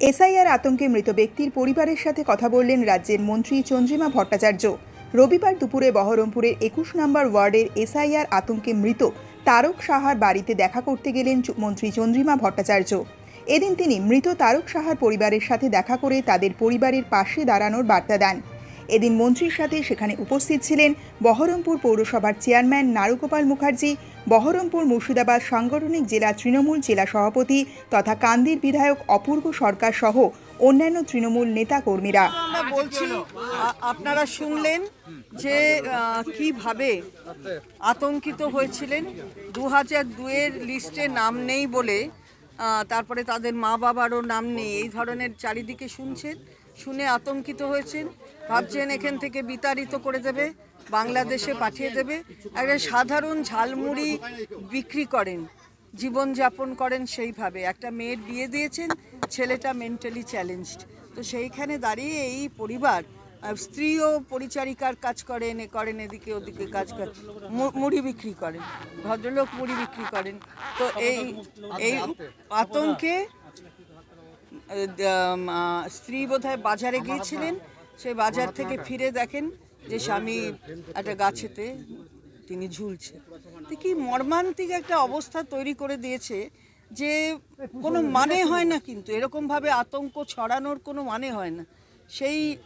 SIR আতঙ্কে মৃত ব্যক্তির পরিবারের সাথে কথা বললেন রাজ্যের মন্ত্রী চন্দ্রিমা ভট্টাচার্য। রবিবার দুপুরে বহরমপুরের একুশ নম্বর ওয়ার্ডের এসআইআর আতঙ্কে মৃত তারক সাহার বাড়িতে দেখা করতে গেলেন মন্ত্রী চন্দ্রিমা ভট্টাচার্য। এদিন তিনি মৃত তারক সাহার পরিবারের সাথে দেখা করে তাদের পরিবারের পাশে দাঁড়ানোর বার্তা দেন। এদিন মন্ত্রীর সাথে সেখানে উপস্থিত ছিলেন বহরমপুর পৌরসভার চেয়ারম্যান নারুগোপাল মুখার্জি, বহরমপুর মুর্শিদাবাদ সাংগঠনিক জেলা তৃণমূল জেলা সভাপতি তথা কান্দির বিধায়ক অপূর্ব সরকার সহ অন্যান্য তৃণমূল নেতাকর্মীরা। আমরা বলছি আপনারা শুনলেন যে কীভাবে আতঙ্কিত হয়েছিলেন। দু হাজার দুয়ের লিস্টে নাম নেই বলে তারপরে তাদের মা বাবারও নাম নেই। এই ধরনের চারিদিকে শুনছেন, শুনে আতঙ্কিত হয়েছেন। ভাবছেন এখান থেকে বিতাড়িত করে দেবে, বাংলাদেশে পাঠিয়ে দেবে। একটা সাধারণ ঝালমুড়ি বিক্রি করেন জীবনযাপন করেন সেইভাবে। একটা মেয়ের বিয়ে দিয়েছেন, ছেলেটা মেন্টালি চ্যালেঞ্জড তো সেইখানে দাঁড়িয়ে এই পরিবার স্ত্রীও পরিচারিকার কাজ করেন, এ করেন, এদিকে ওদিকে কাজ করেন মুড়ি বিক্রি করেন, ভদ্রলোক মুড়ি বিক্রি করেন। তো এই এই আতঙ্কে স্ত্রী বোধহয় বাজারে গিয়েছিলেন সেই বাজার থেকে ফিরে দেখেন যে স্বামী একটা গাছেতে তিনি ঝুলছেন তো কি মর্মান্তিক একটা অবস্থা তৈরি করে দিয়েছে যে কোনো মানে হয় না কিন্তু এরকমভাবে আতঙ্ক ছড়ানোর কোনো মানে হয় না। সেই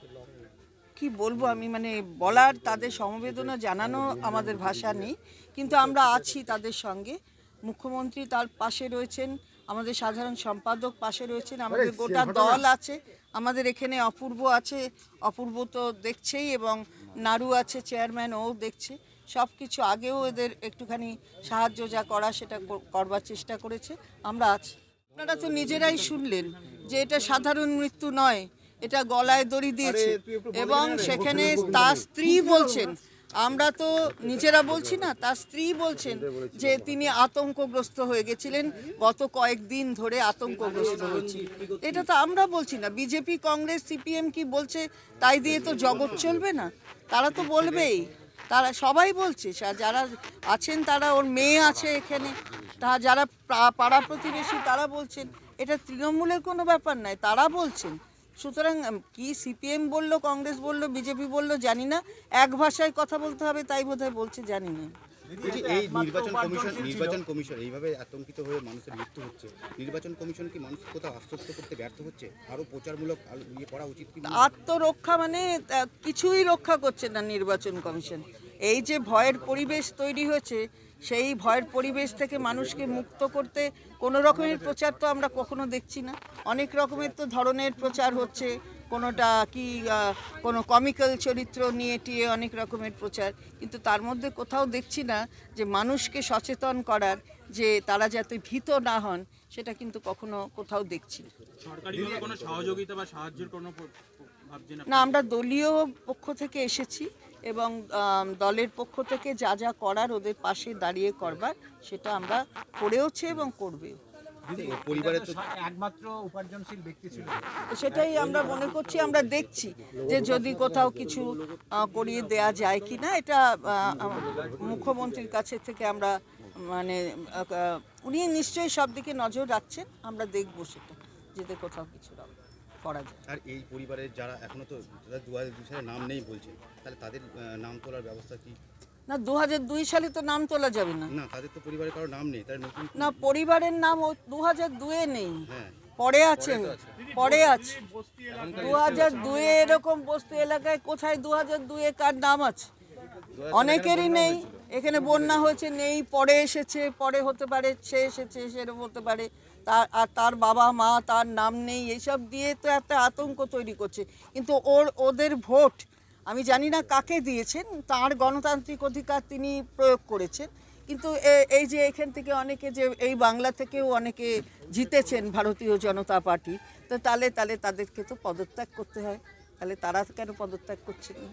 কি বলব আমি মানে বলার তাদের সমবেদনা জানানো আমাদের ভাষা নেই। কিন্তু আমরা আছি তাদের সঙ্গে। মুখ্যমন্ত্রী তার পাশে রয়েছেন। আমাদের সাধারণ সম্পাদক পাশে রয়েছেন আমাদের গোটা দল আছে আমাদের এখানে অপূর্ব আছে অপূর্ব তো দেখছেই এবং নাড়ু আছে চেয়ারম্যান ও দেখছে সব কিছু আগেও এদের একটুখানি সাহায্য যা করা সেটা করবার চেষ্টা করেছে আমরা আছি। আপনারা তো নিজেরাই শুনলেন যে এটা সাধারণ মৃত্যু নয় এটা গলায় দড়ি দিয়েছে এবং সেখানে তার স্ত্রী বলছেন আমরা তো নিজেরা বলছি না, তার স্ত্রী বলছেন যে তিনি আতঙ্কগ্রস্ত হয়ে গেছিলেন, গত কয়েকদিন ধরে আতঙ্কগ্রস্ত হয়েছে। এটা তো আমরা বলছি না, বিজেপি, কংগ্রেস, সিপিএম কি বলছে তাই দিয়ে তো জগৎ চলবে না। তারা তো বলবেই, তারা সবাই বলছে যারা আছেন তারা ওর মেয়ে আছে এখানে, তা যারা পাড়া প্রতিবেশী তারা বলছেন, এটা তৃণমূলের কোনো ব্যাপার নয়, তারা বলছেন। সুতরাং কি সিপিএম বলল কংগ্রেস বলল বিজেপি বলল জানি না। এক ভাষায় কথা বলতে হবে তাই বোধহয় বলছে জানি না। এই নির্বাচন কমিশন নির্বাচন কমিশন এইভাবে আতঙ্কিত হয়ে মানুষের মৃত্যু হচ্ছে। নির্বাচন কমিশন কি মানুষ কোথাও আশ্বস্ত করতে ব্যর্থ হচ্ছে? আরও প্রচারমূলক ইয়ে করা উচিত কি আত্মরক্ষা মানে কিছুই রক্ষা করছে না নির্বাচন কমিশন। এই যে ভয়ের পরিবেশ তৈরি হয়েছে সেই ভয়ের পরিবেশ থেকে মানুষকে মুক্ত করতে কোনো রকমের প্রচার তো আমরা কখনো দেখছি না। অনেক রকমের তো ধরনের প্রচার হচ্ছে কোনোটা কি কোনো কমিক্যাল চরিত্র নিয়ে টিয়ে অনেক রকমের প্রচার। কিন্তু তার মধ্যে কোথাও দেখছি না যে মানুষকে সচেতন করার যে তারা যাতে ভীত না হন সেটা কিন্তু কখনো কোথাও দেখছি না আমরা দলীয় পক্ষ থেকে এসেছি। এবং দলের পক্ষ থেকে যা যা করার ওদের পাশে দাঁড়িয়ে করবার সেটা আমরা করেওছে এবং করবে। পরিবারে একমাত্র উপার্জনশীল ব্যক্তি ছিল। সেটাই আমরা মনে করছি আমরা দেখছি যে যদি কোথাও কিছু আহ, করিয়ে দেয়া যায় কি না এটা মুখ্যমন্ত্রীর কাছে থেকে আমরা মানে উনি নিশ্চয়ই সব দিকে নজর রাখছেন আমরা দেখব সেটা যাতে কোথাও কিছু করা যায়। আর এই পরিবারের যারা এখনও তো দু হাজার দুই সালে নাম নেই বলছেন তাহলে তাদের নাম তোলার ব্যবস্থা কি? না দু হাজার দুই সালে তো নাম তোলা যাবে না। না তাদের তো পরিবারের কারও নাম নেই তার নতুন না পরিবারের নাম ও দু হাজার দুয়ে নেই। হ্যাঁ। পরে আছে। পরে আছে। দু হাজার দুয়ে এরকম বস্তি এলাকায় কোথায় দু হাজার দুয়ে কার নাম আছে? অনেকেরই নেই। এখানে বন্যা হয়েছে, নেই, পরে এসেছে, পরে হতে পারে, সে এসেছে সেরকম হতে পারে। তার, আর তার বাবা, মা, তার নাম নেই, এইসব দিয়ে তো একটা আতঙ্ক তৈরি করছে। কিন্তু ওর, ওদের ভোট, আমি জানি না কাকে দিয়েছেন, তার গণতান্ত্রিক অধিকার তিনি প্রয়োগ করেছেন। কিন্তু এই যে এখান থেকে অনেকে যে, এই বাংলা থেকেও অনেকে জিতেছেন ভারতীয় জনতা পার্টি, তো তাহলে তাহলে তাদেরকে তো পদত্যাগ করতে হয়। তাহলে তারা কেন পদত্যাগ করছেন না?